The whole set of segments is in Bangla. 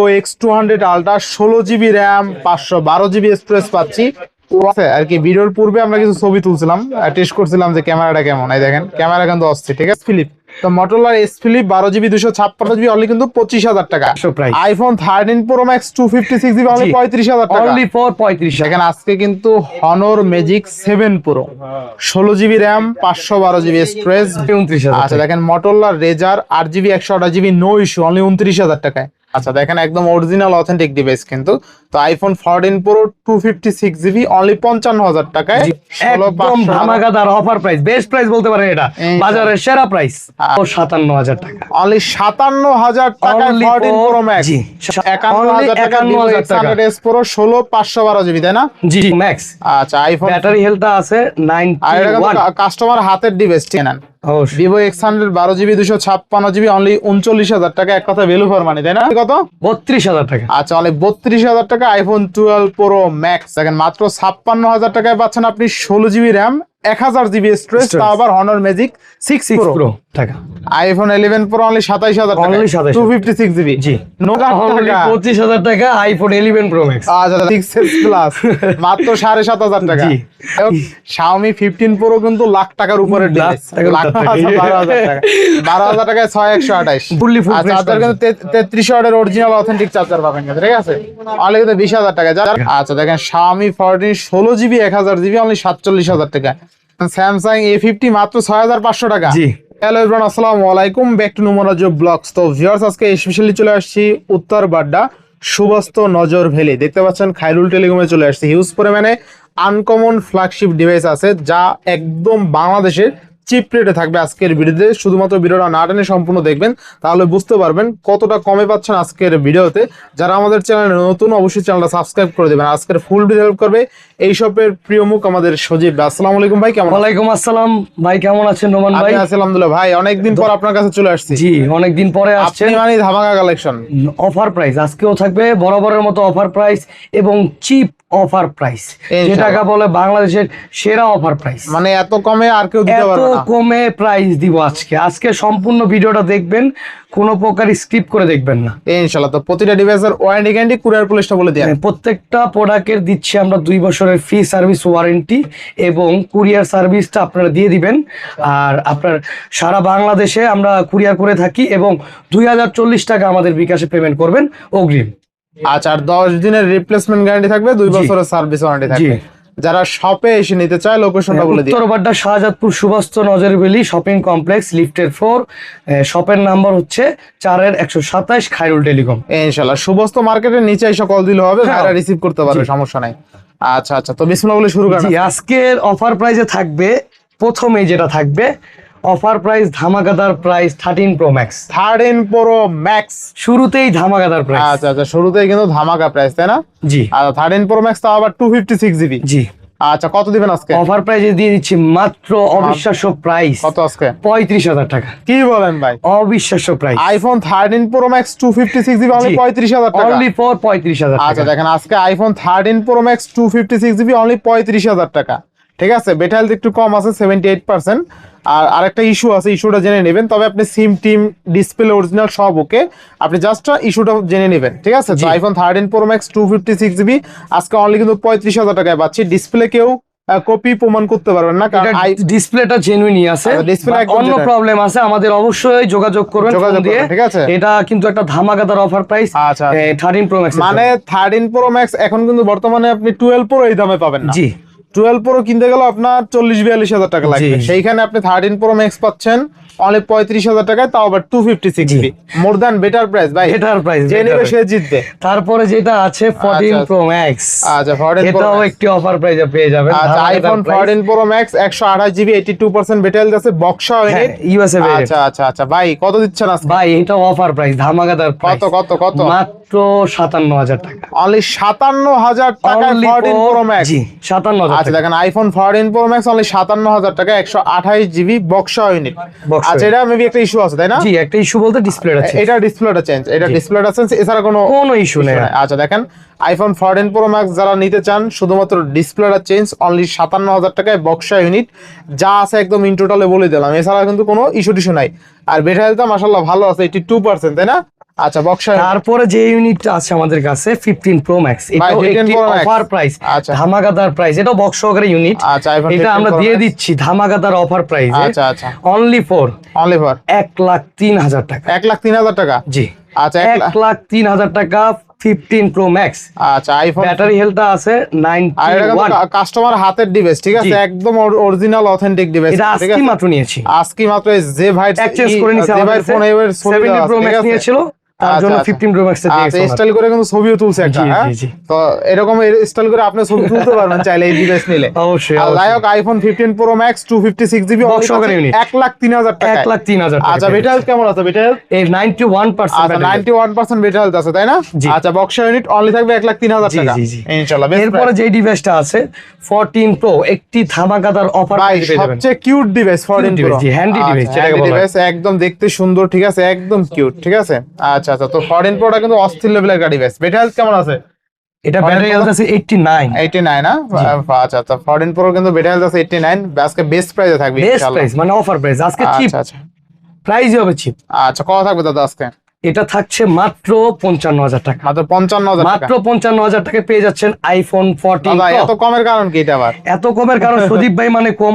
তো এক্স টু হান্ড্রেড আলট্রা ষোলো জিবি র্যাম পাঁচশো বারো জিবি স্টোরেজ পাচ্ছি। আছে আর কি ভিডিওর পূর্বে আমরা কিছু ছবি তুলছিলাম টেস্ট করছিলাম যে ক্যামেরাটা কেমন। এই দেখেন ক্যামেরা কিন্তু অস্থির ঠিক আছে? ফিলিপ তো মোটরলার এস ফিলিপ বারো জিবি দুশো ছাপ্পান্ন জিবি অনলি কিন্তু পঁচিশ হাজার টাকা। IPhone thirteen Pro Max two fifty six GB only পঁয়ত্রিশ হাজার টাকা। অনলি ফর পঁয়ত্রিশ দেখেন আজকে কিন্তু হনর ম্যাজিক সেভেন প্রো ষোলো জিবি র্যাম পাঁচশো বারো জিবি স্টোরেজ উনত্রিশ আচ্ছা হাজার দেখেন মটোলা রেজার আট জিবি একশো আঠাশ জিবি নো ইস্যু অনলি উনত্রিশ হাজার টাকায়। আচ্ছা দেখেন একদম অরিজিনাল অথেন্টিক ডিভাইস কিন্তু। তো iPhone fourteen pro two fifty six GB only পঞ্চান্ন হাজার টাকায় একদম ধামাকাদার অফার প্রাইস বেস্ট প্রাইস বলতে পারেন এটা। বাজারের সেরা প্রাইস ও সাতান্ন হাজার টাকা। অনলি সাতান্ন হাজার টাকায় Only fourteen for- Pro Max জি। একান্ন Only হাজার টাকা। 51,000 প্রো ষোলো পাঁচশো বারো জিবি তাই না? জি ম্যাক্স আচ্ছা আইফোন ব্যাটারি হেলথটা আছে আর নাইনটি এটা ওয়ান কাস্টমার হাতের ডিভাইস ঠিক ভিভো এক্স হান্ড্রেড বারো জিবি দুশো ছাপ্পান্ন জিবি অনলি উনচল্লিশ হাজার টাকা এক কথা ভ্যালু ফর মানি তাই না? কত? বত্রিশ হাজার টাকা। আচ্ছা অনলি বত্রিশ হাজার টাকা আইফোন টুয়েলভ প্রো ম্যাক্স দেখেন মাত্র ছাপ্পান্ন হাজার টাকায় পাচ্ছেন আপনি ষোলো জিবি র্যাম এক হাজার জিবি স্টোরেজ তা আবার Honor Magic six six pro pro টাকা। আইফোন ইলেভেন প্রো অনলি সাতাইশ হাজার টাকা। Only 27,000 two fifty six GB জি। পঁচিশ হাজার টাকা আইফোন ইলেভেন প্রো ম্যাক্স আচ্ছা সিক্স প্লাস মাত্র সাড়ে সাত হাজার টাকা। শাওমি ফিফটিন প্রো কিন্তু লাখ টাকার উপরে। আচ্ছা, বারো হাজার টাকায় ছয় একশো আঠাইশ। চার্জার কিন্তু তেত্রিশ অরিজিনাল অথেন্টিক চার্জার পাবেন কিন্তু ঠিক আছে? অনলি কিন্তু বিশ হাজার টাকা। আচ্ছা দেখেন শাওমি ফোরটিন ষোলো জিবি এক হাজার জিবি অনলি সাতচল্লিশ হাজার টাকা। স্যামসাং এ ফিফটি মাত্র ছয় হাজার পাঁচশো টাকা। জি। হ্যালো এভরিওয়ান আসসালামু আলাইকুম। ব্যাক টু নুমরাজ ব্লগস তো ভিউয়ার্স আজকে স্পেশালি চলে আসছি উত্তর বাড্ডা সুবস্ত নজর ভ্যালি। দেখতে পাচ্ছেন খাইরুল টেলিকমে চলে আসছে। হিউজ পরিমাণে আনকমন ফ্ল্যাগশিপ ডিভাইস আছে যা একদম বাংলাদেশের চিপ রেটে থাকবে আজকের ভিডিওতে। শুধুমাত্র ভিডিওটা না টেনে সম্পূর্ণ দেখবেন তাহলে বুঝতে পারবেন কতটা কমে পাচ্ছেন আজকের ভিডিওতে। যারা আমাদের চ্যানেলে নতুন অবশ্যই চ্যানেলটা সাবস্ক্রাইব করে দেবেন। আজকের ফুল ভিডিও হেল্প করবে এই শপের প্রিয় মুখ আমাদের সজীব আসসালামু আলাইকুম ভাই কেমন আছেন? ওয়ালাইকুম আসসালাম। ভাই কেমন আছেন নোমান ভাই? আছি আলহামদুলিল্লাহ ভাই অনেকদিন পর আপনার কাছে চলে আসছি। জি অনেকদিন পরে আসছেন। আপনি মানে ধামাকা কালেকশন অফার প্রাইস আজকেও থাকবে বরাবরের মতো অফার প্রাইস এবং চিপ অফার প্রাইস ইনশাআল্লাহ। যেটাকে বলে বাংলাদেশের সেরা অফার প্রাইস মানে এত কমে আর কেউ দিতে পারবে না। এত কমে প্রাইস দিব আজকে। আজকে সম্পূর্ণ ভিডিওটা দেখবেন কোনো প্রকার স্কিপ করে দেখবেন না। ইনশাআল্লাহ তো প্রতিটা ডিভাইসের ওয়ারেন্টি গ্যারান্টি কুরিয়ার পুলিশটা বলে দিয়ে। হ্যাঁ, প্রত্যেকটা প্রোডাক্টের দিচ্ছি আমরা দুই বছরের ফ্রি সার্ভিস ওয়ারেন্টি এবং কুরিয়ার সার্ভিসটা আপনারা দিয়ে দিবেন। আর আপনার সারা বাংলাদেশে আমরা কুরিয়ার করে থাকি এবং দুই হাজার চল্লিশ টাকা আমাদের বিকাশে পেমেন্ট করবেন অগ্রিম। আচ্ছা আর দশ দিনের রিপ্লেসমেন্ট গ্যারান্টি থাকবে দুই বছরের সার্ভিস ওয়ারেন্টি থাকবে। যারা শপে এসে নিতে চায় লোকেশনটা বলে দিই। উত্তর বাড্ডা শাহজাদপুর সুবাস্ত নজরবেলি শপিং কমপ্লেক্স লিফটের ফোর শপের নাম্বার হচ্ছে চারের একশো সাতাইশ খাইরুল টেলিকম। ইনশাআল্লাহ সুবস্ত মার্কেটের নিচে এসে কল দিলে হবে হ্যাঁ। ভাইরা রিসিভ করতে পারবে সমস্যা নাই। আচ্ছা আচ্ছা তো বিসমিল্লাহ বলে শুরু করেন। আজকের অফার প্রাইসে থাকবে প্রথমে যেটা থাকবে offer price ধামাকাদার price thirteen pro max thirteen pro max শুরুতেই ধামাকাদার প্রাইস আচ্ছা আচ্ছা শুরুতেই কিন্তু ধামাকা প্রাইস তাই না? জি। আচ্ছা থার্টিন প্রো ম্যাক্স তাও আবার টু ফিফটি সিক্স জিবি জি। আচ্ছা কত দিবেন আজকে? অফার প্রাইসে দিয়ে দিচ্ছি মাত্র অবিশ্বাস্য প্রাইস কত আজকে? পঁয়ত্রিশ হাজার টাকা। কি বলেন ভাই? অবিশ্বাস্য price iPhone thirteen pro max two fifty six GB only. পঁয়ত্রিশ হাজার টাকা। অনলি ফর পঁয়ত্রিশ হাজার আচ্ছা দেখেন আজকে iPhone thirteen pro max two fifty six GB only পঁয়ত্রিশ হাজার টাকা। ঠিক আছে? বেটা হেলথ একটু কম আছে সেভেন্টি এইট পার্সেন্ট আর আরেকটা ইস্যু আছে ইস্যুটা জেনে নেবেন। তবে আপনি সিম টিম ডিসপ্লে অরিজিনাল সব ওকে আপনি জাস্ট ইস্যুটা জেনে নেবেন ঠিক আছে? তো। IPhone thirteen pro max two fifty six GB আজকে অনলি কিন্তু পঁয়ত্রিশ হাজার টাকায় পাচ্ছি। ডিসপ্লে কেউ কপি প্রমাণ করতে পারবেন না কারণ ডিসপ্লেটা জেনুইনই আছে display অন্য প্রবলেম আছে আমাদের অবশ্যই যোগাযোগ করবেন যোগাযোগ দিয়ে। ঠিক আছে? এটা কিন্তু একটা ধামাকাদার অফার প্রাইস আচ্ছা। থার্টিন প্রো ম্যাক্স মানে থার্টিন প্রো ম্যাক্স এখন কিন্তু বর্তমানে আপনি টুয়েলভ প্রো এই দামে পাবেন না। জি। টুয়েলভ প্রো কিনতে গেলে আপনার চল্লিশ বিয়াল্লিশ হাজার টাকা লাগবে। সেইখানে আপনি থার্টিন প্রো ম্যাক্স পাচ্ছেন। অনলি পঁয়ত্রিশ হাজার টাকায় তাও আবার two fifty six. More than better price ভাই। এটার প্রাইস যে নেবে সে জিতবে। তারপরে যেটা আছে ফোরটিন আচ্ছা। প্রো ম্যাক্স আচ্ছা। ফোরটিন প্রো এটাও একটি অফার প্রাইসে পেয়ে যাবেন। আচ্ছা আইফোন ফোরটিন প্রো ম্যাক্স একশো আঠাশ GB eighty two percent better আছে বক্সা ইউএসএ আচ্ছা আচ্ছা আচ্ছা। ভাই কত দিচ্ছেন আজকে? ভাই এটা অফার প্রাইস ধামাকাদার কত কত কত? মাত্র সাতান্ন হাজার টাকা। অনলি সাতান্ন হাজার Only ফোরটিন প্রো ম্যাক্স জি সাতান্ন হাজার আচ্ছা দেখেন iPhone fourteen pro max only সাতান্ন হাজার টাকা একশো আঠাশ জিবি বক্সা ইউনিট আচ্ছা এটা মেবি একটা ইস্যু আছে তাই না? জি একটা ইস্যু বলতে ডিসপ্লেটা চেঞ্জ এটা ডিসপ্লেটা চেঞ্জ এটা ডিসপ্লেটা চেঞ্জ এছাড়া কোনো কোনো ইস্যু নেই। আচ্ছা দেখেন আইফোন ফোরটিন প্রো ম্যাক্স যারা নিতে চান শুধুমাত্র ডিসপ্লেটা চেঞ্জ অনলি সাতান্ন হাজার টাকায় বক্সা ইউনিট যা আছে একদম ইন টোটালে বলে দিলাম। এছাড়া কিন্তু কোনো ইস্যু টিস্যু নাই। আর ব্যাটারি হেলথ মাশাআল্লাহ ভালো আছে এইটি টু পার্সেন্ট তাই না? আচ্ছা বক্সা তারপরে যে ইউনিটটা আছে আমাদের কাছে ফিফটিন প্রো ম্যাক্স 15 একটি অফার প্রাইস আচ্ছা। ধামাকাদার প্রাইস এটাও বক্স সহকারে ইউনিট আচ্ছা এটা আমরা দিয়ে দিচ্ছি ধামাকাদার অফার প্রাইস আচ্ছা আচ্ছা। অনলি ফর অনলি ফর এক লাখ তিন হাজার টাকা। এক লাখ তিন হাজার টাকা? জি। আচ্ছা এক এক লাখ লাখ তিন হাজার টাকা ফিফটিন প্রো ম্যাক্স আচ্ছা আইফোন ব্যাটারি হেলথটা আছে আর নাইনটি এটা ওয়ান কাস্টমার হাতের ডিভাইস ঠিক আছে? একদম অরিজিনাল অথেন্টিক ডিভাইস এটা আজকে মাত্র নিয়েছি। আজকে মাত্র যে ভাই এক্সচেঞ্জ করে নিছে যে ভাই ফোন এবার সেভেন্টি প্রো ম্যাক্স নিয়েছিল। তার আচ্ছা, জন্য আচ্ছা। ফিফটিন প্রো ম্যাক্স আচ্ছা স্টাইল করে কিন্তু ছবিও তুলছে একটা জি, হ্যাঁ? জি, জি। তো এরকম স্টাইল করে আপনি ছবি তুলতে পারবেন চাইলে এই ডিভাইস নিলে অবশ্যই আর অবশ্যই। IPhone fifteen pro max two fifty six GB Box সহকারে unit। এক লাখ তিন হাজার টাকা এক লাখ তিন হাজার টাকা আচ্ছা বেটা হেলথ কেমন আছে বেটা হেলথ এই নাইনটি ওয়ান আচ্ছা percent ninety one percent battery health আছে তাই না আচ্ছা বক্সা ইউনিট অনলি থাকবে এক লাখ তিন হাজার জি, টাকা জি, জি। ইনশাল্লাহ best এরপরে যে ডিভাইসটা আছে ফোরটিন প্রো একটি ধামাকাদার অফার সবচেয়ে কিউট ডিভাইস। ডিভাইস একদম দেখতে সুন্দর ঠিক আছে একদম কিউট ঠিক আছে আচ্ছা আচ্ছা তো ফরেন প্রোটা কিন্তু অস্থির লেভেলের গাড়ি বেশ। বেটা হেলথ কেমন আছে? এটা ব্যাটারি? হেলথ আছে এইটটি নাইন না? নাইন আচ্ছা আচ্ছা ফরেন প্রো কিন্তু বেটা হেলথ আছে এইটি নাইন আজকে বেস্ট প্রাইসে থাকবে বেস্ট প্রাইস মানে অফার প্রাইস আজকে চিপ আচ্ছা আচ্ছা। প্রাইসই হবে চিপ আচ্ছা কত থাকবে দাদা আজকে? এটা থাকছে মাত্র পঞ্চান্ন হাজার টাকা। মাত্র পঞ্চান্ন হাজার মাত্র পঞ্চান্ন হাজার টাকা পেয়ে যাচ্ছেন আইফোন ফোরটিন এত কমের কারণ কি এটা আবার? এত কমের কারণ সুদীপ ভাই মানে কম।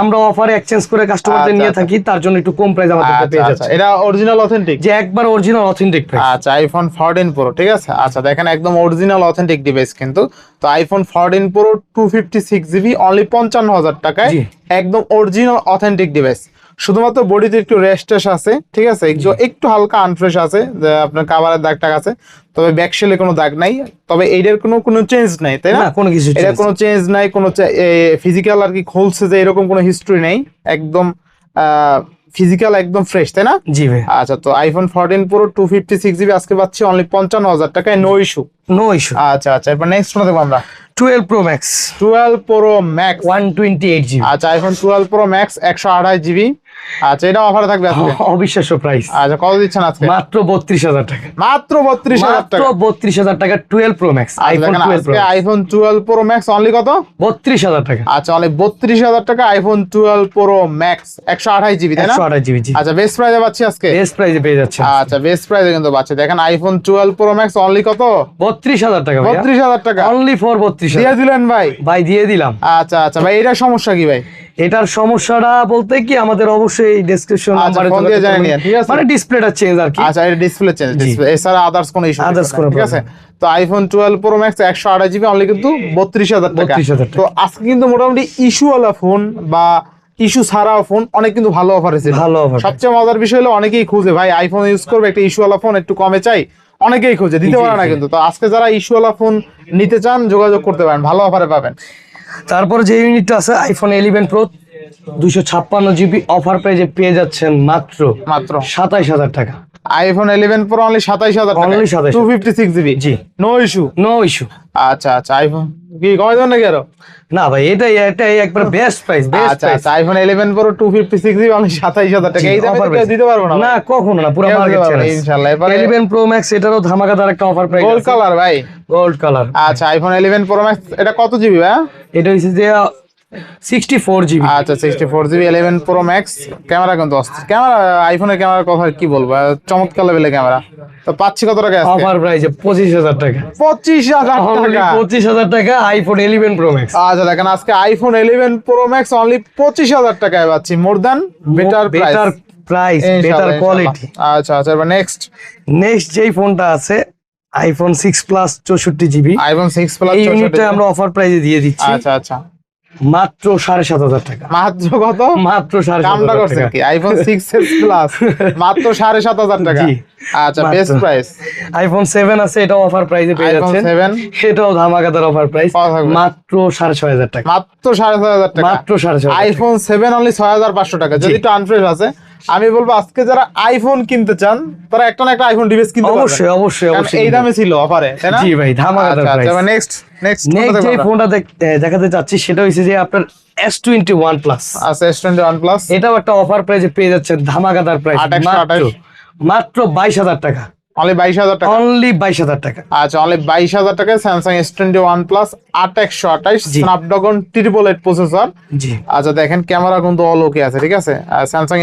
আমরা অফার এক্সচেঞ্জ করে কাস্টমারদের আচ্ছা, নিয়ে আচ্ছা। থাকি তার জন্য একটু কম প্রাইস আমাদের আচ্ছা পেয়ে যাচ্ছে এটা অরিজিনাল অথেন্টিক যে একবার অরিজিনাল অথেন্টিক আচ্ছা আইফোন ফোরটিন প্রো ঠিক আছে? আচ্ছা দেখেন একদম অরিজিনাল অথেন্টিক ডিভাইস কিন্তু। তো iPhone fourteen pro two fifty six GB only পঞ্চান্ন হাজার টাকায় একদম অরিজিনাল অথেন্টিক ডিভাইস শুধুমাত্র বডিতে একটু রেস্টেস আছে ঠিক আছে? একটু হালকা আনফ্রেশ আছে আপনার কাভারের দাগ টাগ আছে। তবে ব্যাকশেলে কোনো দাগ নাই। তবে এইটার কোনো কোনো চেঞ্জ নাই তাই না? না কোনো কিছু এটা কোনো চেঞ্জ নাই কোনো ফিজিক্যাল আর কি খুলছে যে এরকম কোনো হিস্ট্রি নেই। একদম ফিজিক্যাল একদম ফ্রেশ তাই না? জি ভাই। আচ্ছা তো iPhone fourteen pro two fifty six GB আজকে পাচ্ছি অনলি পঞ্চান্ন হাজার টাকায় নো ইস্যু নো ইস্যু আচ্ছা আচ্ছা এরপর নেক্সট ফোন দেখব আমরা? Twelve pro max twelve pro max one twenty eight GB আচ্ছা আইফোন টুয়েলভ প্রো ম্যাক্স একশো আঠাশ জিবি আচ্ছা এটা অফারে থাকবে আজকে? অবিশ্বাস্য প্রাইস আচ্ছা কত দিচ্ছেন আজকে? মাত্র বত্রিশ হাজার টাকা। মাত্র বত্রিশ হাজার মাত্র টাকা। বত্রিশ হাজার টাকা টুয়েলভ প্রো ম্যাক্স আইফোন দেখেন twelve pro iPhone twelve pro max only কত? বত্রিশ হাজার টাকা। আচ্ছা অনলি বত্রিশ হাজার টাকা আইফোন টুয়েলভ প্রো ম্যাক্স একশো আঠাশ জিবি তাই না? একশো আঠাশ জিবি আচ্ছা বেস্ট প্রাইসে পাচ্ছি আজকে? বেস্ট প্রাইসে পেয়ে যাচ্ছে আচ্ছা বেস্ট প্রাইসে কিন্তু পাচ্ছি। দেখেন iPhone twelve pro max only কত? বত্রিশ হাজার টাকা বত্রিশ হাজার টাকা। অনলি ফর বত্রিশ দিয়ে দিলেন ভাই? ভাই দিয়ে দিলাম। আচ্ছা আচ্ছা ভাই এটার সমস্যা কি ভাই? এটার সমস্যাটা বলতে কি আমাদের অবশ্যই ডেসক্রিপশন নাম্বারে phone দিয়ে জানিয়ে ঠিক আছে? মানে ডিসপ্লেটা চেঞ্জ আর কি। আচ্ছা এটা ডিসপ্লে চেঞ্জ ডিসপ্লে এছাড়া আদার্স কোনো ইস্যু Others কোনো ঠিক আছে? তো আইফোন টুয়েলভ প্রো ম্যাক্স একশো আঠাশ জিবি অনলি কিন্তু বত্রিশ হাজার টাকা। 32,000 টাকা। তো আজকে কিন্তু মোটামুটি ইস্যু ওয়ালা ফোন বা ইস্যু ছাড়াও ফোন অনেক কিন্তু ভালো অফার এসেছে। ভালো অফার সবচেয়ে মজার বিষয় হলো অনেকেই খুঁজে ভাই আইফোন ইউজ করবে একটা ইস্যু ওয়ালা ফোন একটু কমে চাই। অনেকেই খুঁজে দিতে পারে না কিন্তু। তো আজকে যারা ইস্যু ওয়ালা ফোন নিতে চান যোগাযোগ করতে পারেন ভালো অফারে পাবেন। তারপরে যে ইউনিটটা আছে আইফোন ইলেভেন প্রো দুইশো ছাপ্পান্ন জিবি অফার প্রাইজে পেয়ে যাচ্ছেন মাত্র মাত্র। সাতাইশ হাজার টাকা। আইফোন ইলেভেন প্রো অনলি সাতাইশ হাজার Only 27,000 two fifty six GB জি। নো ইস্যু নো ইস্যু আচ্ছা আচ্ছা আইফোন কি কমে দেবেন নাকি আরও? না ভাই এটাই এটাই একবার বেস্ট প্রাইস বেস্ট আচ্ছা আচ্ছা iPhone eleven pro two fifty six GB only সাতাইশ হাজার টাকা। এই দামে কেউ দিতে পারব না না কখনো না পুরো মার্কেট চ্যালেঞ্জ ইনশাল্লাহ। এবারে ইলেভেন প্রো ম্যাক্স এটারও ধামাকাদার একটা অফার প্রাইস গোল্ড কালার ভাই। গোল্ড কালার আচ্ছা আইফোন ইলেভেন প্রো ম্যাক্স এটা কত জিবি ভাই এটা হচ্ছে যে সিক্সটি ফোর জিবি আচ্ছা sixty four GB eleven pro max camera কিন্তু ক্যামেরা আইফোনের ক্যামেরার কথা কি বলব? চমৎকার লেভেলের ক্যামেরা। তো পাচ্ছি কত টাকা আজকে? অফার প্রাইসে পঁচিশ হাজার টাকা। পঁচিশ হাজার টাকা। পঁচিশ হাজার টাকা আইফোন ইলেভেন প্রো ম্যাক্স আচ্ছা দেখেন আজকে iPhone eleven pro max only পঁচিশ হাজার টাকায় পাচ্ছি। More than better better price better quality আচ্ছা আচ্ছা এবার নেক্সট নেক্সট যেই ফোনটা আছে আইফোন সিক্স প্লাস চৌষট্টি জিবি আইফোন সিক্স প্লাস এই ইউনিটটা আমরা অফার প্রাইসে দিয়ে দিচ্ছি। আচ্ছা আচ্ছা। মাত্র সাড়ে সাত হাজার টাকা। মাত্র কত? মাত্র সাড়ে হাজার টাকা। কি আইফোন সিক্স এস প্লাস মাত্র সাড়ে সাত হাজার টাকা। আচ্ছা। বেস্ট প্রাইস আইফোন সেভেন আছে এটাও অফার প্রাইসে পেয়ে যাচ্ছেন। সেভেন সেটাও ধামাকাদার অফার প্রাইস? মাত্র সাড়ে ছয় হাজার টাকা। মাত্র সাড়ে ছয় হাজার টাকা। মাত্র সাড়ে ছয় আইফোন সেভেন অনলি ছয় হাজার পাঁচশো টাকা। যদি একটু আনফ্রেশ আছে আমি বলব আজকে যারা আইফোন কিনতে চান তারা একটা না একটা আইফোন ডিভাইস কিনতে অবশ্যই অবশ্যই অবশ্যই এই দামে ছিল অফারে তাই না? জি ভাই, ধামাকাদার প্রাইস আচ্ছা, নেক্সট নেক্সট নেক্সট যে ফোনটা দেখ- দেখাতে চাচ্ছি সেটা হইছে যে আপনার এস টোয়েন্টি ওয়ান প্লাস আচ্ছা এস টোয়েন্টি ওয়ান প্লাস এটাও একটা অফার প্রাইসে পেয়ে যাচ্ছেন ধামাকাদার প্রাইস 2828 মাত্র মাত্র বাইশ হাজার টাকা। অনলি বাইশ হাজার টাকা? অনলি বাইশ হাজার টাকা। আচ্ছা অনলি বাইশ হাজার টাকায় স্যামসাং প্লাস। স্ন্যাপড্রাগন প্রসেসর জি। আচ্ছা দেখেন ক্যামেরা কিন্তু অল ওকে আছে ঠিক আছে? স্যামসাং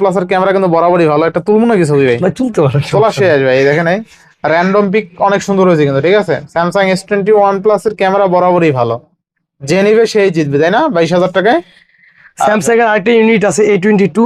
প্লাস এর ক্যামেরা কিন্তু বরাবরই ভালো। একটা তুলবো নাকি ছবি ভাই। ভাই তুলতে পারেন তোলা শেষ ভাই দেখেন এই। র্যান্ডম পিক অনেক সুন্দর হয়েছে কিন্তু ঠিক আছে? স্যামসাং প্লাস এর ক্যামেরা বরাবরই ভালো। যে নিবে সেই জিতবে তাই না? বাইশ হাজার টাকায়? স্যামসাং এর আরেকটা ইউনিট আছে এ টোয়েন্টি টু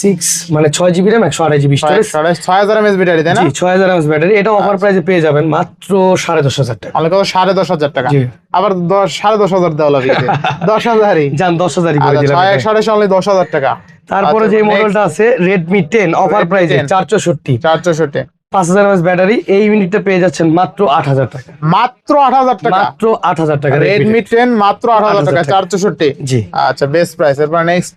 সিক্স মানে ছয় জিবি র্যাম একশো আঠাশ জিবি স্টোরেজ সাড়ে ছয় হাজার এমএস ব্যাটারি তাই না? ছয় হাজার এমএস ব্যাটারি এটা অফার প্রাইসে পেয়ে যাবেন মাত্র সাড়ে দশ হাজার টাকা। কত সাড়ে দশ হাজার টাকা। আবার দশ সাড়ে দশ হাজার দেওয়া লাগবে। দশ হাজারই। যান দশ হাজারই করে আচ্ছা ছয় এটাই। একশো দশ হাজার টাকা। তারপরে আচ্ছা, যে মডেলটা আছে রেডমি টেন অফার Redmi প্রাইসে 10 চার চৌষট্টি চার চৌষট্টি পাঁচ হাজার এমএস ব্যাটারি এই ইউনিটটা পেয়ে যাচ্ছেন মাত্র আট হাজার টাকা। মাত্র আট হাজার টাকা? মাত্র আট হাজার টাকা রেডমি টেন মাত্র আট হাজার টাকা। চার চৌষট্টি জি। আচ্ছা বেস্ট প্রাইস এরপর next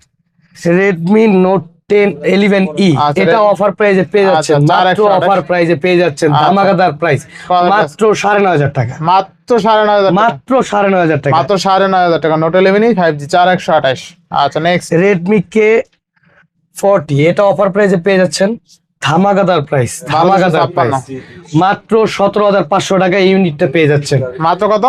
Redmi Note ten eleven ই আচ্ছা, এটা অফার প্রাইসে পেয়ে আচ্ছা, যাচ্ছেন মাত্র অফার প্রাইসে পেয়ে যাচ্ছেন আচ্ছা। ধামাকাদার প্রাইস মাত্র সাড়ে নয় হাজার টাকা। মাত্র সাড়ে নয় হাজার মাত্র সাড়ে নয় হাজার টাকা। মাত্র সাড়ে নয় হাজার টাকা নোট ইলেভেনই ফাইভ জি চার একশো আঠাশ। আচ্ছা নেক্সট রেডমি কে ফর্টি এটা অফার প্রাইসে পেয়ে যাচ্ছেন ধামাকাদার প্রাইস ধামাকাদার। প্রাইস মাত্র সতেরো হাজার পাঁচশো টাকা ইউনিটটা পেয়ে যাচ্ছেন। মাত্র কত?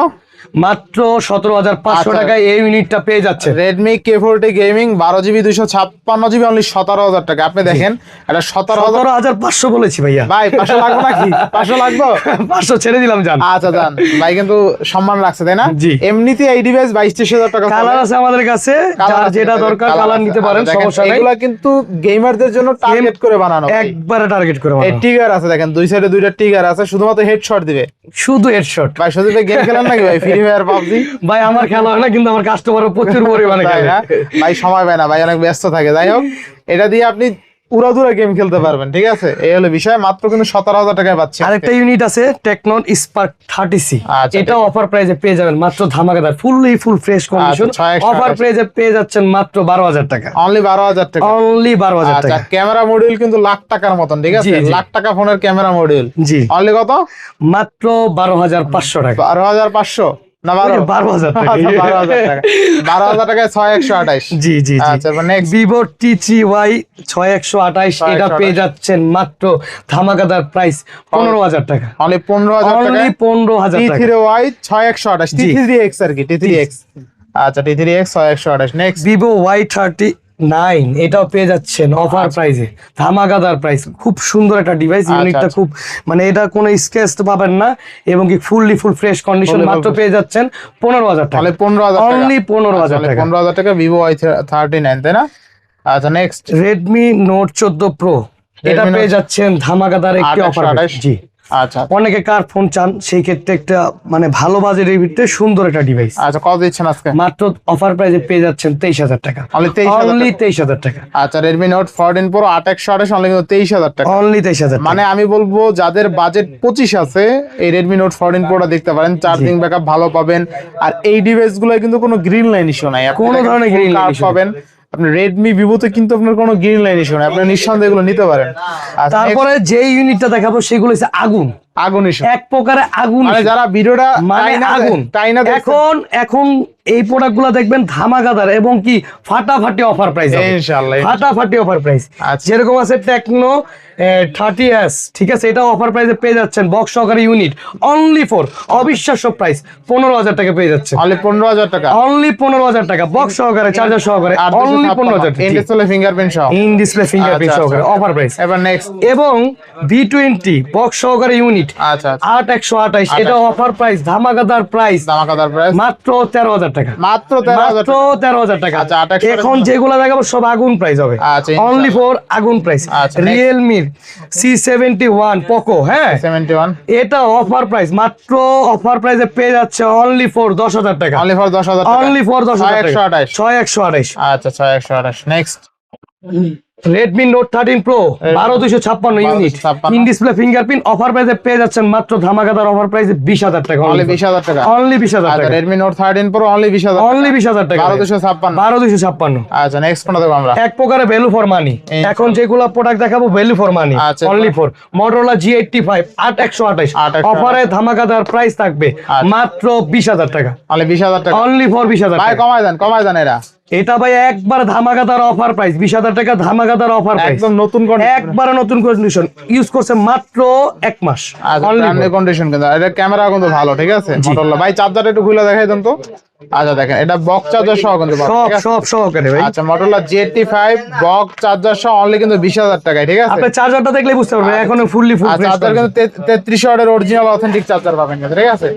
মাত্র সতেরো হাজার পাঁচশো আচ্ছা। টাকায় এই ইউনিটটা পেয়ে যাচ্ছে রেডমি কে ফোরটি গেমিং বারো জিবি দুইশো ছাপ্পান্ন জিবি অনলি সতেরো হাজার টাকা। আপনি দেখেন এটা সতেরো হাজার হাজার পাঁচশো বলেছি ভাইয়া। ভাই পাঁচশো লাগবো নাকি? পাঁচশো লাগবো? পাঁচশো ছেড়ে দিলাম জান আচ্ছা যান। ভাই কিন্তু সম্মান রাখছে তাই না? জি। এমনিতে এই ডিভাইস বাইশ ত্রিশ হাজার টাকা কালার আছে আমাদের কাছে যার যেটা দরকার কালার নিতে পারেন আচ্ছা, সমস্যা নেই। এগুলা কিন্তু গেমারদের জন্য টার্গেট করে বানানো একবারে টার্গেট করে এই বানানো। টিগার আছে দেখেন দুই সাইডে দুইটা টিগার আছে শুধুমাত্র হেডশট দিবে। শুধু হেডশট ভাই শুধু গেম খেলেন নাকি ভাই? Free fire PUBG? ভাই আমার খেলা হয় না কিন্তু আমার কাস্টমারও প্রচুর পরিমাণে খেলে। ভাই সময় পায় না ভাই অনেক ব্যস্ত থাকে। যাই হোক এটা দিয়ে আপনি উড়াদুরা গেম খেলতে পারবেন ঠিক আছে? এই হলো বিষয় মাত্র কিন্তু সতেরো হাজার টাকায় পাচ্ছি আরেকটা ইউনিট আছে টেকনন স্পার্ক থার্টি সি এটাও অফার প্রাইজে পেয়ে যাবেন মাত্র ধামাকাদার fully full fresh condition offer প্রাইজে পেয়ে যাচ্ছেন মাত্র বারো হাজার টাকা। অনলি বারো হাজার টাকা। অনলি বারো হাজার আচ্ছা টাকা। ক্যামেরা মডিউল কিন্তু লাখ টাকার মতন ঠিক আছে। লাখ টাকা ফোনের ক্যামেরা মডিউল জি। অনলি কত? মাত্র বারো হাজার পাঁচশো টাকা। বারো হাজার পাঁচশো। না বারো বারো হাজার আচ্ছা, বারো হাজার টাকা। বারো হাজার টাকায় ছয় একশো আঠাইশ। জি আচ্ছা next Vivo T three Y ছয় একশো আঠাইশ। এটা পেয়ে যাচ্ছেন মাত্র ধামাকাদার প্রাইস পনেরো হাজার টাকা। অনলি পনেরো হাজার অনলি পনেরো হাজার টি থ্রি ওয়াই ছয় একশো আঠাশ টি। থ্রি এক্স আর কি টি থ্রি এক্স আচ্ছা টি থ্রি এক্স ছয় একশো আঠাশ next Vivo Y thirty nine এটাও পেয়ে যাচ্ছেন অফার প্রাইসে ধামাকাদার প্রাইস খুব সুন্দর একটা ডিভাইস আচ্ছা, ইউনিটটা আচ্ছা। খুব মানে এটা কোনো স্কেচ পাবেন না এবং কি ফুললি ফুল ফ্রেশ কন্ডিশন মাত্র পেয়ে যাচ্ছেন পনেরো হাজার টাকা। তাহলে পনেরো হাজার টাকা। অনলি পনেরো হাজার টাকা। পনেরো হাজার টাকা ভিভো ওয়াই থার্টি নাইন তাই না? আচ্ছা নেক্সট রেডমি নোট চোদ্দ প্রো এটা পেয়ে যাচ্ছেন ধামাকাদার একটি অফার জি। আচ্ছা। অনেকে কার ফোন চান সেই ক্ষেত্রে একটা মানে ভালো বাজেটের ভিতরে সুন্দর একটা ডিভাইস আচ্ছা কত দিচ্ছেন আজকে? মাত্র অফার প্রাইসে পেয়ে যাচ্ছেন তেইশ হাজার টাকা। অনলি তেইশ হাজার টাকা। আচ্ছা রেডমি নোট ফোরটিন প্রো আট একশো আঠাশ অনলি তেইশ হাজার টাকা। অনলি তেইশ হাজার মানে আমি বলব যাদের বাজেট পঁচিশ আছে এই রেডমি নোট ফোরটিন প্রোটা দেখতে পারেন। চার্জিং ব্যাকআপ ভালো পাবেন। আর এই ডিভাইসগুলো কিন্তু কোনো গ্রিন লাইন ইস্যু নাই। কোনো ধরনের issue নেই। পাবেন। আপনি রেডমি ভিভোতে কিন্তু আপনার কোনো গ্রিন লাইন ইস্যু নাই। আপনি নিঃসন্দেহে এগুলো নিতে পারেন। তারপরে যে ইউনিটটা দেখাবো সেগুলো হচ্ছে আগুন। আগুন এক প্রকারে আগুন মানে যারা ভিডিওটা মানে আগুন। টাইনা দেখছেন এখন এখন এই প্রোডাক্টগুলো দেখবেন ধামাকাদার এবং কি ফাটাফাটি অফার প্রাইস ইনশাআল্লাহ ফাটাফাটি অফার প্রাইস আচ্ছা। যেরকম আছে টেকনো থার্টি এস ঠিক আছে? এটা অফার প্রাইসে পেয়ে যাচ্ছেন বক্স সহকারে ইউনিট অনলি ফর অবিশ্বাস্য প্রাইস পনেরো হাজার টাকা পেয়ে যাচ্ছে অনলি টাকা। অনলি পনেরো হাজার টাকা। বক্স সহকারে চার্জার সহকারে অনলি পনেরো হাজার। ইন ডিসপ্লে ফিঙ্গারপ্রিন্ট সহ। ইন ডিসপ্লে ফিঙ্গারপ্রিন্ট আচ্ছা, সহকারে আচ্ছা। অফার প্রাইস এবার নেক্সট এবং ভি টোয়েন্টি বক্স সহকারে ইউনিট আচ্ছা আচ্ছা। আট একশো আঠাইশ। এটা অফার প্রাইস ধামাকাদার প্রাইস দামাকাদার প্রাইস মাত্র তেরো হাজার টাকা। মাত্র তেরো হাজার মাত্র তেরো হাজার টাকা। আচ্ছা, এখন। যেগুলো দেখাবো সব আগুন প্রাইস হবে। অনলি ফর আগুন প্রাইস রিয়েলমির সি সেভেন্টি ওয়ান পোকো হ্যাঁ? এটা অফার প্রাইস মাত্র অফার প্রাইসে পেয়ে যাচ্ছে অনলি ফর দশ হাজার টাকা। অনলি ফর দশ হাজার অনলি ফর দশ হাজার একশো আঠাশ ছয় একশো আঠাইশ। আচ্ছা ছয় একশো আঠাশ next Redmi Note thirteen pro বারো দুইশো ছাপ্পান্ন unit 1256 in display fingerprint offer প্রাইসে পেয়ে যাচ্ছেন মাত্র ধামাকাদার অফার প্রাইসে বিশ হাজার টাকা। অনলি বিশ হাজার টাকা। অনলি বিশ হাজার আচ্ছা টাকা। Redmi Note thirteen pro only বিশ হাজার অনলি বিশ হাজার টাকা। বারো দুশো ছাপ্পান্ন। বারো দুইশো ছাপ্পান্ন। আচ্ছা নেক্সট কোনটা দেবো আমরা? এক প্রকারে ভ্যালু ফর মানি এখন যেগুলো প্রোডাক্ট দেখাবো value for money only for Motorola G eighty five আট একশো আঠাশ। 8,128 অফারে ধামাকাদার প্রাইস থাকবে আচ্ছা। মাত্র বিশ হাজার টাকা। অনলি বিশ হাজার টাকা। অনলি ফর বিশ হাজার ভাই টাকা। কমাই দেন কমাই দেন এরা। এটা ভাই একবার ধামাকাদার অফার প্রাইস বিশ হাজার টাকা ধামাকা ধামাকাদার অফার প্রাইস একদম নতুন একবার একবারে নতুন কন্ডিশন ইউজ করছে মাত্র এক মাস। আচ্ছা কন্ডিশন কিন্তু। এটা ক্যামেরা কিন্তু ভালো ঠিক আছে? ভাই চার্জার একটু খুলে দেখাই দেন তো। আচ্ছা দেখেন এটা বক্স চার্জার সহ কিন্তু সব সব সহকারে ভাই। আচ্ছা জেটি ফাইভ বক্স চার্জার সহ অনলি কিন্তু বিশ হাজার টাকায় ঠিক আছে? আপনি চার্জারটা দেখলে বুঝতে পারবেন এখন ফুললি ফুল চার্জার কিন্তু তেত্রিশ ওয়াটের অরিজিনাল অথেন্টিক চার্জার পাবেন কিন্তু ঠিক আছে?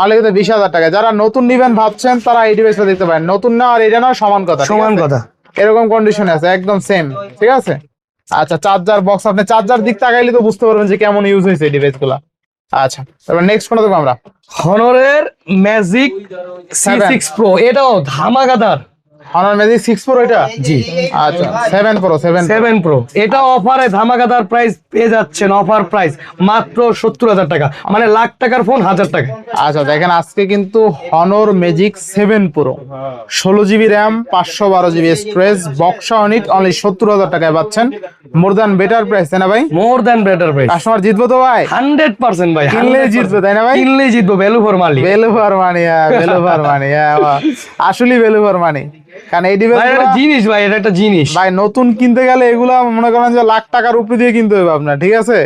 অনলি কিন্তু বিশ হাজার টাকা যারা নতুন নিবেন ভাবছেন তারা এই ডিভাইসটা দেখতে পারেন। নতুন না আর এটা না সমান কথা সমান কথা। এরকম কন্ডিশনে আছে একদম সেম ঠিক আছে? আচ্ছা চার্জার বক্স আপনি চার্জার দিক তাকাইলে তো বুঝতে পারবেন যে কেমন ইউজ হয়েছে এই ডিভাইসগুলা। আচ্ছা তারপর নেক্সট কোনটা দেখব আমরা? হনরের ম্যাজিক সি সিক্স প্রো এটাও ধামাকাদার। হনার ম্যাজিক সিক্স প্রো এটা? জি। আচ্ছা seven pro seven seven pro এটা অফারে ধামাকাদার প্রাইস পেয়ে যাচ্ছেন অফার প্রাইস মাত্র সত্তর হাজার টাকা। মানে লাখ টাকার ফোন হাজার টাকা। আচ্ছা দেখেন আজকে কিন্তু হনর ম্যাজিক সেভেন প্রো ষোলো জিবি র্যাম পাঁচশো বারো জিবি স্টোরেজ বক্সা অনিট অনলি সত্তর হাজার টাকায় পাচ্ছেন। মোর দ্যান বেটার প্রাইস তাই না ভাই? More than better price customer জিতবো তো ভাই? হান্ড্রেড পার্সেন্ট ভাই কিনলেই জিতবে তাই না ভাই? কিনলেই জিতবো value for money value for money value for money আসলে ভ্যালু ফর মানি কারণ এই ডিভাইস জিনিস ভাই এটা একটা জিনিস। ভাই নতুন কিনতে গেলে এগুলা মনে করেন যে লাখ টাকার উপরে দিয়ে কিনতে হবে আপনার ঠিক আছে?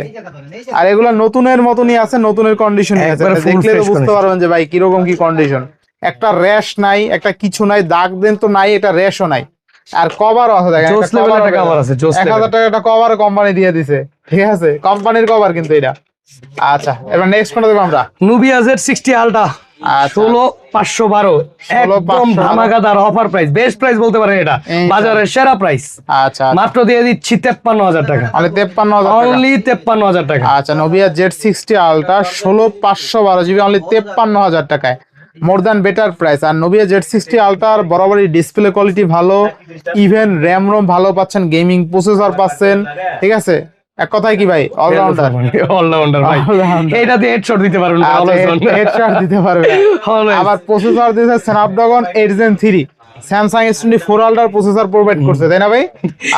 আর এগুলা নতুনের মতনই আছে নতুনের কন্ডিশন আছে। দেখলে তো বুঝতে পারবেন যে ভাই কীরকম কি কন্ডিশন একটা র্যাশ নাই একটা কিছু নাই দাগ দেন তো নাই এটা র্যাশও নাই। আর কভারও আছে দেখেন জোস level একটা cover আছে, জোস টাকা একটা কভার কোম্পানি দিয়ে দিছে ঠিক আছে? কোম্পানির কভার কিন্তু এটা। আচ্ছা এবার নেক্সট কোনটা দেখব আমরা? নুবিয়া জেড আলটা। ষোলো পাঁচশো বারো। একদম ধামাকাদার অফার প্রাইস বেস্ট প্রাইস বলতে পারেন এটা। বাজারের সেরা প্রাইস আচ্ছা মাত্র দিয়ে দিচ্ছি তেপ্পান্ন হাজার টাকা। তেপ্পান্ন হাজার অনলি তেপ্পান্ন হাজার টাকা। আচ্ছা জেড সিক্সটি আলট্রা ষোলো পাঁচশো বারো জিবি অনলি তেপ্পান্ন হাজার টাকায়। মোর দ্যান বেটার প্রাইস আর নোভিয়া জেড সিক্সটি আলট্রার বরাবরই ডিসপ্লে কোয়ালিটি ভালো। ইভেন র্যাম রোম ভালো পাচ্ছেন গেমিং প্রসেসর পাচ্ছেন। ঠিক আছে? এক কথায় কি ভাই? অলরাউন্ডার অলরাউন্ডার ভাই। এটা দিয়ে হেডশট দিতে পারবেন। হেডশট দিতে পারবে আবার প্রসেসর দিয়েছে Snapdragon eight Gen three Samsung S twenty four আলট্রার processor provide করছে তাই না ভাই?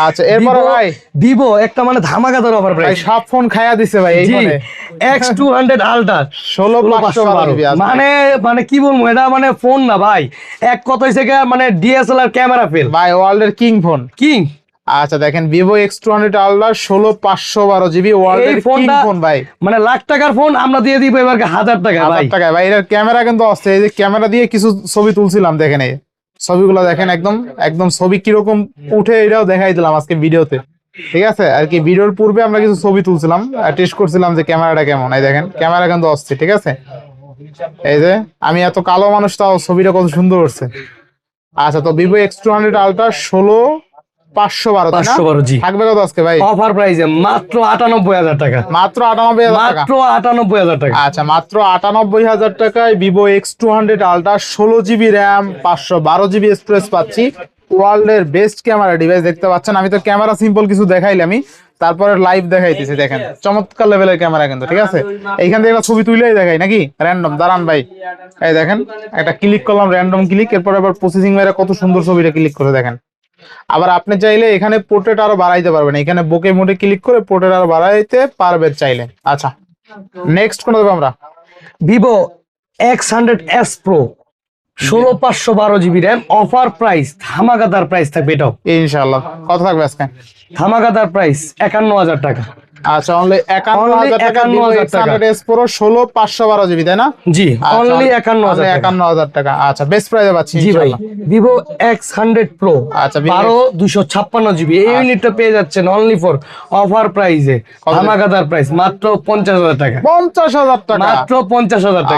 আচ্ছা এরপরে ভাই। Vivo একটা মানে ধামাকাদার অফার ভাই প্রাইস সব ফোন খায়া দিছে ভাই এই ফোনে এক্স টু হান্ড্রেড আলট্রা ষোলো পাঁচশো। মানে মানে কি বলব এটা মানে ফোন না ভাই। এক কথাই থেকে মানে ডিএসএলআর ক্যামেরা ফেল ভাই ওয়ার্ল্ডের কিং ফোন কিং আচ্ছা দেখেন Vivo X two hundred Ultra ষোলো পাঁচশো বারো জিবি কিং ফোন ভাই। মানে লাখ টাকার ফোন আমরা দিয়ে দিব এবার হাজার টাকা হাজার টাকায় ভাই। এটার ক্যামেরা কিন্তু আসছে এই যে ক্যামেরা দিয়ে কিছু ছবি তুলছিলাম দেখেন এই। ছবিগুলো দেখেন একদম একদম ছবি কীরকম উঠে এটাও দেখাই দিলাম আজকে ভিডিওতে। ঠিক আছে? আর কি ভিডিওর পূর্বে আমরা কিছু ছবি তুলছিলাম টেস্ট করছিলাম যে ক্যামেরাটা কেমন। এই দেখেন ক্যামেরা কিন্তু আসছে ঠিক আছে? এই যে আমি এত কালো মানুষ তাও ছবিটা কত সুন্দর হচ্ছে আচ্ছা তো Vivo X two hundred Ultra ষোলো পাঁচশো বারো পাঁচশো বারো জি। থাকবে কত আজকে ভাই? অফার প্রাইসে মাত্র আটানব্বই হাজার টাকা। মাত্র আটানব্বই হাজার মাত্র আটানব্বই হাজার টাকা। আচ্ছা মাত্র আটানব্বই হাজার টাকায় Vivo X two hundred Ultra ষোলো জিবি র্যাম পাঁচশো বারো জিবি স্টোরেজ পাচ্ছি। ওয়ার্ল্ডের বেস্ট ক্যামেরা ডিভাইস দেখতে পাচ্ছেন। আমি তো ক্যামেরা সিম্পল কিছু দেখাইলামই তারপরে লাইভ দেখাইতেছি দেখেন। চমৎকার লেভেলের ক্যামেরা কিন্তু ঠিক আছে? এইখান থেকে ছবি তুলেই দেখাই নাকি? র্যান্ডম দাঁড়ান ভাই। এই দেখেন একটা ক্লিক করলাম র্যান্ডম ক্লিক এরপর আবার প্রসেসিং মেরে কত সুন্দর ছবিটা ক্লিক করে দেখেন। আবার আপনি চাইলে এখানে পোর্ট্রেট আরও বাড়াইতে পারবেন। এখানে বুকে মোটে ক্লিক করে পোর্ট্রেট আরও বাড়াইতে পারবেন চাইলে। আচ্ছা নেক্সট কোন দেবো আমরা? Vivo X hundred S pro ষোলো পাঁচশো বারো জিবি র্যাম অফার প্রাইস ধামাকাদার প্রাইস থাকবে এটাও। ইনশাল্লাহ কত থাকবে আজকে? ধামাকাদার প্রাইস একান্ন হাজার টাকা। আচ্ছা অনলি টাকা 51,000 টাকা। এস প্রো ষোলো পাঁচশো বারো জিবি তাই না? জি আচ্ছা, অনলি টাকা। আচ্ছা বেস্ট প্রাইসে পাচ্ছি জি ভাই ভিভো এক্স হান্ড্রেড আচ্ছা, জিবি। এই ইউনিটটা পেয়ে যাচ্ছেন অনলি ফর অফার প্রাইসে ধামাকাদার প্রাইস মাত্র টাকা। মাত্র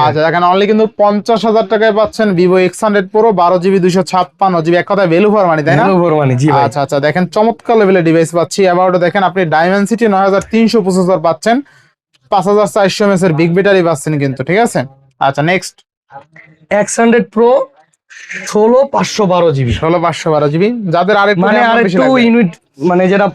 আচ্ছা দেখেন অনলি কিন্তু পঞ্চাশ হাজার টাকায় পাচ্ছেন ভিভো এক্স হান্ড্রেড প্রো বারো জিবি দুশো ছাপ্পান্ন জিবি। এক কথায় ভ্যালু ফর মানি তাই না? Hello, ভরমানি, জি ভাই। আচ্ছা আচ্ছা দেখেন চমৎকার লেভেলের ডিভাইস পাচ্ছি। অ্যাবাউট দেখেন আপনি ডায়মেনসিটি নয় হাজার তিনশো প্রসেসর পাচ্ছেন। পাঁচ হাজার চারশো এমএস এর বিগ ব্যাটারি পাচ্ছেন কিন্তু ঠিক আছে? আচ্ছা নেক্সট এক্স হান্ড্রেড প্রো ষোলো পাঁচশো বারো জিবি ষোলো পাঁচশো বারো জিবি যাদের আরেক মানে RAM আর বেশি একটু লাগবে। ইউনিট মানে যেটা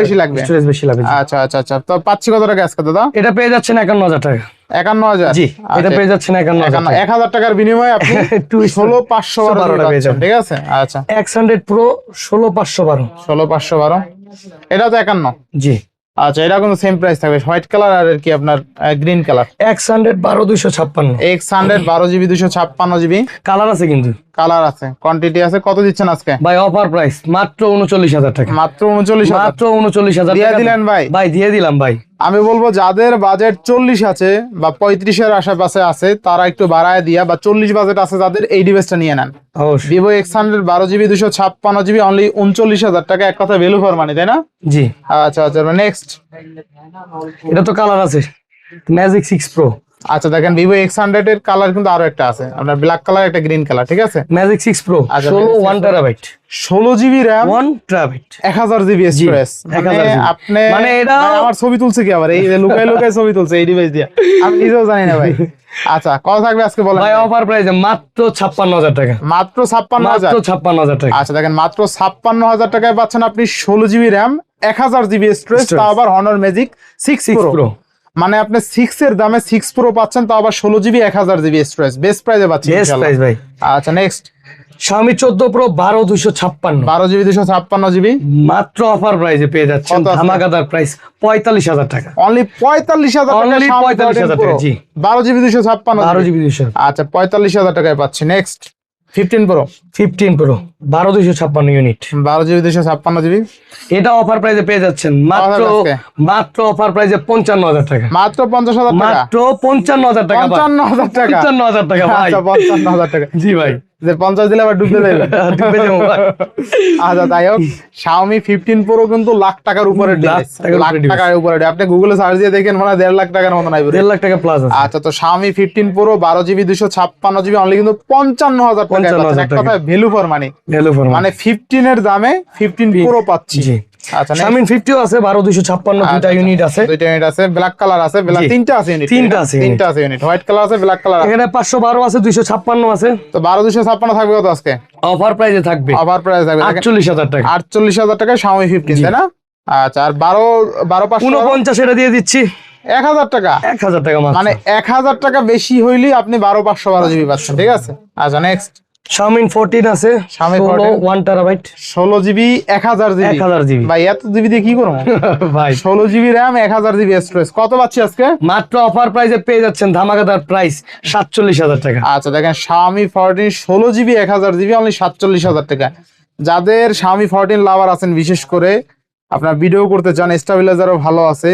বেশি লাগবে। স্টোরেজ বেশি লাগবে আচ্ছা আচ্ছা আচ্ছা। তো পাচ্ছি কত টাকা আজকে দাদা? এটা পেয়ে যাচ্ছেন একান্ন হাজার টাকা। একান্ন হাজার? জি এটা পেয়ে যাচ্ছেন একান্ন হাজার এক হাজার টাকার বিনিময়ে আপনি একটু ষোলো পাঁচশো বারো জিবি পেয়ে যাবেন। ঠিক আছে? আচ্ছা। এক্স হান্ড্রেড প্রো ষোলো পাঁচশো বারো। ষোলো পাঁচশো বারো। এটা তো একান্ন। জি। আচ্ছা এটা কিন্তু সেম প্রাইস থাকবে। হোয়াইট কালার আর কি আপনার গ্রিন কালার এক্স হান্ড্রেড বারো দুইশো ছাপ্পান্ন। এক্স হান্ড্রেড বারো জিবি দুইশো ছাপ্পান্ন জিবি। কালার আছে কিন্তু। কালার আছে কোয়ান্টিটি আছে কত দিচ্ছেন আজকে? ভাই অফার প্রাইস মাত্র উনচল্লিশ হাজার টাকা। মাত্র উনচল্লিশ হাজার মাত্র উনচল্লিশ হাজার দিয়ে দিলেন ভাই? ভাই দিয়ে দিলাম ভাই। আমি বলব যাদের বাজেট চল্লিশ আছে বা পঁয়ত্রিশের আশেপাশে আছে তারা একটু বাড়ায় দিয়া বা চল্লিশ বাজেট আছে যাদের এই ডিভাইসটা নিয়ে নেন। ভিভো এক্স হান্ড্রেড বারো জিবি দুশো ছাপ্পান্ন জিবি অনলি উনচল্লিশ হাজার টাকা এক কথা ভ্যালু ফর মানি তাই না? জি। আচ্ছা আচ্ছা নেক্সট এটা তো কালার আছে। ম্যাজিক সিক্স প্রো আচ্ছা দেখেন ভিভো এক্স হান্ড্রেড এর কালার কিন্তু আরও একটা আছে। আপনার ব্ল্যাক কালার একটা গ্রিন কালার ঠিক আছে? ম্যাজিক সিক্স প্রো ষোলো Magic 6 ওয়ান টেরাবাইট ষোলো জিবি র্যাম ওয়ান টেরাবাইট এক হাজার জিবি স্টোরেজ 1000 মানে আপনি মানে এটা- আমার ছবি তুলছে কি আবার? এই লুকায় লুকায় ছবি তুলছে এই ডিভাইস দিয়ে। আমি নিজেও জানি না ভাই। আচ্ছা কত থাকবে আজকে বলেন? ভাই অফার প্রাইসে মাত্র ছাপ্পান্ন হাজার টাকা। মাত্র ছাপ্পান্ন হাজার। মাত্র ছাপ্পান্ন হাজার টাকা। আচ্ছা দেখেন মাত্র ছাপ্পান্ন হাজার টাকায় পাচ্ছেন আপনি ষোলো জিবি র্যাম এক হাজার জিবি স্টোরেজ। তাও আবার সিক্স সিক্স প্রো প্রো মানে আপনি সিক্স এর দামে সিক্স প্রো পাচ্ছেন তাও আবার ষোলো জিবি এক হাজার জিবি স্টোরেজ বেস্ট প্রাইসে পাচ্ছেন বেস্ট প্রাইস ভাই। আচ্ছা নেক্সট স্বামী চোদ্দ প্রো বারো দুইশো ছাপ্পান্ন। বারো জিবি দুশো ছাপ্পান্ন জিবি মাত্র অফার প্রাইসে পেয়ে যাচ্ছেন ধামাকাদার প্রাইস পঁয়তাল্লিশ হাজার টাকা। অনলি পঁয়তাল্লিশ হাজার Only 45,000 টাকা, জি। বারো জিবি দুশো ছাপ্পান্ন বারো জিবি দুইশো। আচ্ছা পঁয়তাল্লিশ হাজার টাকায় পাচ্ছি next fifteen pro fifteen pro বারো দুইশো ছাপ্পান্ন ইউনিট বারো জিবি দুইশো ছাপ্পান্ন জিবি। এটা অফার প্রাইসে পেয়ে যাচ্ছেন। মাত্র মাত্র অফার প্রাইসে পঞ্চান্ন হাজার টাকা। মাত্র পঞ্চাশ হাজার মাত্র পঞ্চান্ন হাজার টাকা। পঞ্চান্ন হাজার টাকা। পঞ্চান্ন হাজার টাকা আচ্ছা পঞ্চান্ন হাজার টাকা। জি ভাই। যে পঞ্চাশ দিলে আবার ডুবতে যাব আচ্ছা তাই হোক Xiaomi 15 Pro কিন্তু লাখ টাকার উপরে লাখ টাকার উপরে আপনি গুগলে সার্চ দিয়ে দেখেন মানে দেড় লাখ টাকার মতন আইবে দেড় লাখ টাকা প্লাস আচ্ছা তো Xiaomi 15 Pro বারো জিবি দুশো ছাপ্পান্ন জিবি অনলি কিন্তু পঞ্চান্ন হাজার টাকা এক value for money value for মানে ফিফটিন এর দামে ফিফটিন প্রো পাচ্ছি। আচ্ছা। শামিন ফিফটিও আছে বারো দুইশো ছাপ্পান্ন দুইটা আচ্ছা, ইউনিট আছে। দুইটা ইউনিট আছে ব্ল্যাক কালার আছে ব্ল্যাক তিনটা আছে ইউনিট তিনটা আছে তিনটা আছে ইউনিট হোয়াইট কালার আছে ব্ল্যাক কালার এখানে পাঁচশো বারো আছে দুইশো ছাপ্পান্ন আছে। তো বারো দুশো ছাপ্পান্ন থাকবে কত আজকে? অফার প্রাইসে থাকবে। অফার প্রাইস থাকবে। দেখেন, আটচল্লিশ হাজার টাকা। আটচল্লিশ হাজার টাকা Xiaomi 15 তাই না? আচ্ছা আর বারো বারো পাঁচশো উনপঞ্চাশ এটা দিয়ে দিচ্ছি। এক হাজার টাকা? এক হাজার টাকা মানে এক হাজার টাকা বেশি হইলে আপনি বারো পাঁচশো বারো জিবি পাচ্ছেন ঠিক আছে? আচ্ছা নেক্সট শামিন ফোরটিন আছে Xiaomi ষোলো 14 ওয়ান টেরাবাইট ষোলো জিবি জিবি ভাই এত জিবি দিয়ে কি করব? ভাই। ষোলো জিবি র্যাম এক হাজার জিবি স্টোরেজ কত পাচ্ছি আজকে? মাত্র অফার প্রাইসে পেয়ে যাচ্ছেন ধামাকাদার প্রাইস সাতচল্লিশ হাজার টাকা। আচ্ছা দেখেন Xiaomi 14 ষোলো জিবি এক হাজার জিবি অনলি টাকা। যাদের Xiaomi 14 লাভার আছেন বিশেষ করে আপনার ভিডিও করতে চান স্টাবিলাইজারও ভালো আছে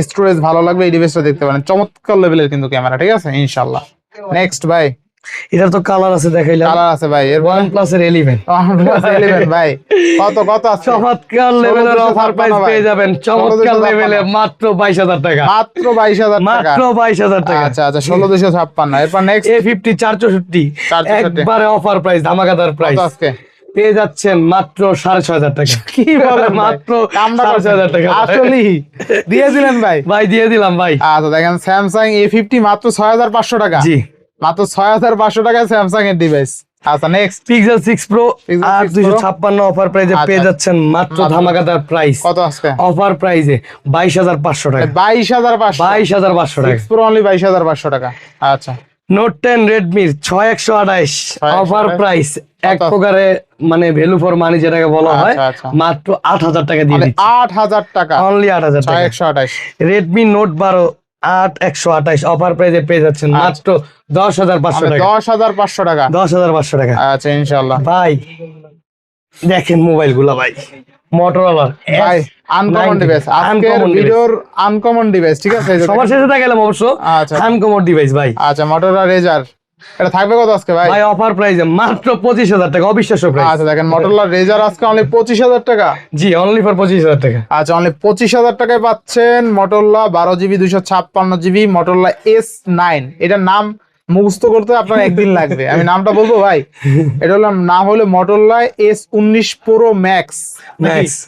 স্টোরেজ ভালো লাগবে এই ডিভাইসটা দেখতে পারেন। চমৎকার লেভেলের কিন্তু ক্যামেরা ঠিক আছে? ইনশাল্লাহ নেক্সট ভাই। এটার তো কালার আছে দেখাইলাম। কালার আছে ভাই এর ওয়ান প্লাস এর এলিভেন ভাই। কত কত আছে? চমৎকার লেভেলের অফার প্রাইস পেয়ে যাবেন। চমৎকার লেভেলে মাত্র বাইশ হাজার টাকা। মাত্র বাইশ হাজার টাকা। মাত্র বাইশ হাজার টাকা। আচ্ছা আচ্ছা ষোলো দুশো ছাপ্পান্ন। এরপর নেক্সট এ ফিফটি চার চৌষট্টি 464 একবারে অফার প্রাইস ধামাকাদার প্রাইস আজকে? পেয়ে যাচ্ছেন মাত্র সাড়ে ছয় হাজার টাকা। কি বলেন মাত্র সাড়ে ছয় হাজার টাকা? আসলে দিয়ে দিলেন ভাই? ভাই দিয়ে দিলাম ভাই। আচ্ছা দেখেন স্যামসাং এ ফিফটি মাত্র ছয় হাজার পাঁচশো টাকা। জি। মাত্র ছয় হাজার পাঁচশো টাকায় স্যামসাং এর ডিভাইস আচ্ছা নেক্সট পিক্সেল সিক্স প্রো আর 6 ছাপ্পান্ন অফার প্রাইসে আচ্ছা। পেয়ে যাচ্ছেন মাত্র। ধামাকাদার প্রাইস কত আজকে? অফার হাজার পাঁচশো টাকা। বাইশ হাজার পাঁচশো। বাইশ হাজার পাঁচশো টাকা। সিক্স প্রো অনলি বাইশ হাজার পাঁচশো টাকা। আচ্ছা। নোট টেন রেডমির ছয় একশো আঠাইশ 6128 অফার প্রাইস এক প্রকারে মানে ভ্যালু ফর মানি যেটাকে বলা হয় আচ্ছা, আচ্ছা। মাত্র আট হাজার টাকা দিয়ে মানে দিচ্ছি। আট হাজার টাকা। অনলি আট হাজার ছয় টাকা একশো আঠাশ। রেডমি নোট বারো আট একশো আঠাইশ অফার পেয়ে যাচ্ছেন আচ্ছা। মাত্র দশ হাজার পাঁচশো টাকা। দশ হাজার পাঁচশো টাকা। দশ হাজার পাঁচশো টাকা। আচ্ছা ইনশাল্লাহ ভাই দেখেন মোবাইলগুলা ভাই মোটরোলার ভাই আনকমন ডিভাইস আজকের ভিডিওর আনকমন ডিভাইস ঠিক আছে? সবার শেষে দেখালাম অবশ্য। আচ্ছা। আনকমন ডিভাইস ভাই। আচ্ছা মোটরলা রেজার এটা থাকবে কত আজকে ভাই? ভাই অফার প্রাইসে মাত্র পঁচিশ হাজার টাকা অবিশ্বাস্য প্রাইস আচ্ছা দেখেন মোটরলা রেজার আজকে অনলি পঁচিশ হাজার টাকা। জি অনলি ফর পঁচিশ হাজার টাকা। আচ্ছা অনলি পঁচিশ হাজার টাকায় পাচ্ছেন মোটরলা বারো জিবি দুশো ছাপ্পান্ন জিবি মোটরলা এস নাইন এটার নাম মুখস্থ করতে আপনার একদিন লাগবে। আমি নামটা বলব ভাই? এটা হলো নাম হলো মোটরলা এস উনিশ প্রো ম্যাক্স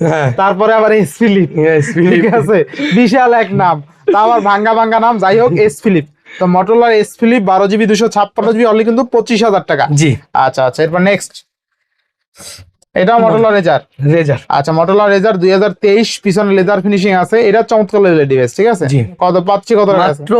হ্যাঁ। তারপরে আবার এস ফিলিপ ঠিক আছে? বিশাল এক নাম। তা আবার ভাঙ্গা ভাঙ্গা নাম যাই হোক এস ফিলিপ তো মোটরলার এস ফিলিপ বারো জিবি দুশো ছাপ্পান্ন জিবি অনলি কিন্তু পঁচিশ হাজার টাকা। জি। আচ্ছা আচ্ছা এরপর নেক্সট এটা মোটরলা রেজার রেজার আচ্ছা মোটরলা রেজার দুই হাজার তেইশ পিছনে লেদার ফিনিশিং আছে। এটা চমৎকার লেভেলের ডিভাইস ঠিক আছে? কত পাচ্ছি কত টাকা মাত্র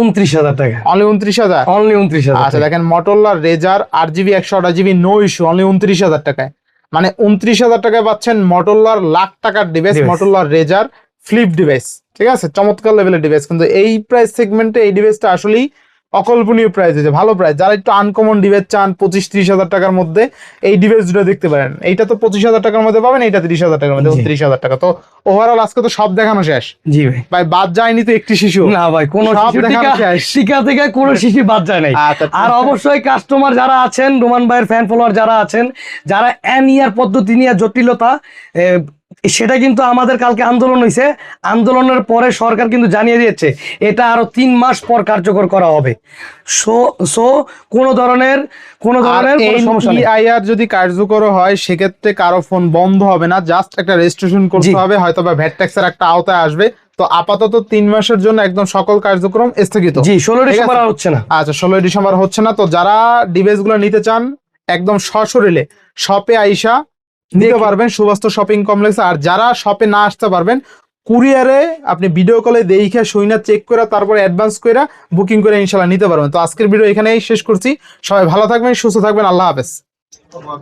উনত্রিশ হাজার টাকা। অনলি উনত্রিশ হাজার? অনলি উনত্রিশ হাজার আচ্ছা দেখেন মোটরলা রেজার আট জিবি একশো আঠাশ জিবি নো ইস্যু অনলি উনত্রিশ হাজার টাকায়। মানে উনত্রিশ হাজার টাকায় পাচ্ছেন মোটরলার লাখ টাকার ডিভাইস। মোটরলার রেজার ফ্লিপ ডিভাইস ঠিক আছে? চমৎকার লেভেলের ডিভাইস কিন্তু এই প্রাইস সেগমেন্টে এই ডিভাইসটা আসলেই অকল্পনীয় প্রাইস হয়েছে ভালো প্রাইস যারা একটু আনকমন ডিভাইস চান পঁচিশ ত্রিশ হাজার টাকার মধ্যে এই ডিভাইস দুটো দেখতে পারেন। এইটা তো পঁচিশ হাজার টাকার মধ্যে পাবেন এইটা তিরিশ হাজার টাকার মধ্যে জি। ত্রিশ হাজার টাকা। তো ওভারঅল আজকে তো সব দেখানো শেষ। জি ভাই। ভাই বাদ যায়নি তো একটি শিশু। না ভাই কোন টিকা থেকে কোনো শিশু বাদ যায় নাই। আচ্ছা, আর অবশ্যই কাস্টমার যারা আছেন রোমান ভাইয়ের ফ্যান ফলোয়ার যারা আছেন যারা এন ইয়ার পদ্ধতি নিয়ে জটিলতা সেটা কিন্তু আমাদের কালকে আন্দোলন হয়েছে আন্দোলনের পরে সরকার কিন্তু জানিয়ে দিয়েছে এটা আরও তিন মাস পর কার্যকর করা হবে। সো সো কোনো ধরনের কোনো ধরনের EIR যদি কার্যকর হয় সেক্ষেত্রে কারও ফোন বন্ধ হবে না জাস্ট একটা রেজিস্ট্রেশন করতে। হবে হয়তো বা ভ্যাট ট্যাক্সের একটা আওতায় আসবে। তো আপাতত তিন মাসের জন্য একদম সকল কার্যক্রম স্থগিত। জি ষোলো ডিসেম্বর হচ্ছে না। আচ্ছা ষোলোই ডিসেম্বর হচ্ছে না। তো যারা ডিভাইসগুলো নিতে চান একদম সশরীরে শপে আইসা নিতে পারবেন সুবাস্ত শপিং কমপ্লেক্স। আর যারা শপে না আসতে পারবেন কুরিয়ারে আপনি ভিডিও কলে দেখে সইনা চেক করে তারপরে অ্যাডভান্স করে বুকিং করে ইনশাল্লাহ নিতে পারবেন। তো আজকের ভিডিও এখানেই শেষ করছি। সবাই ভালো থাকবেন সুস্থ থাকবেন আল্লাহ হাফেজ।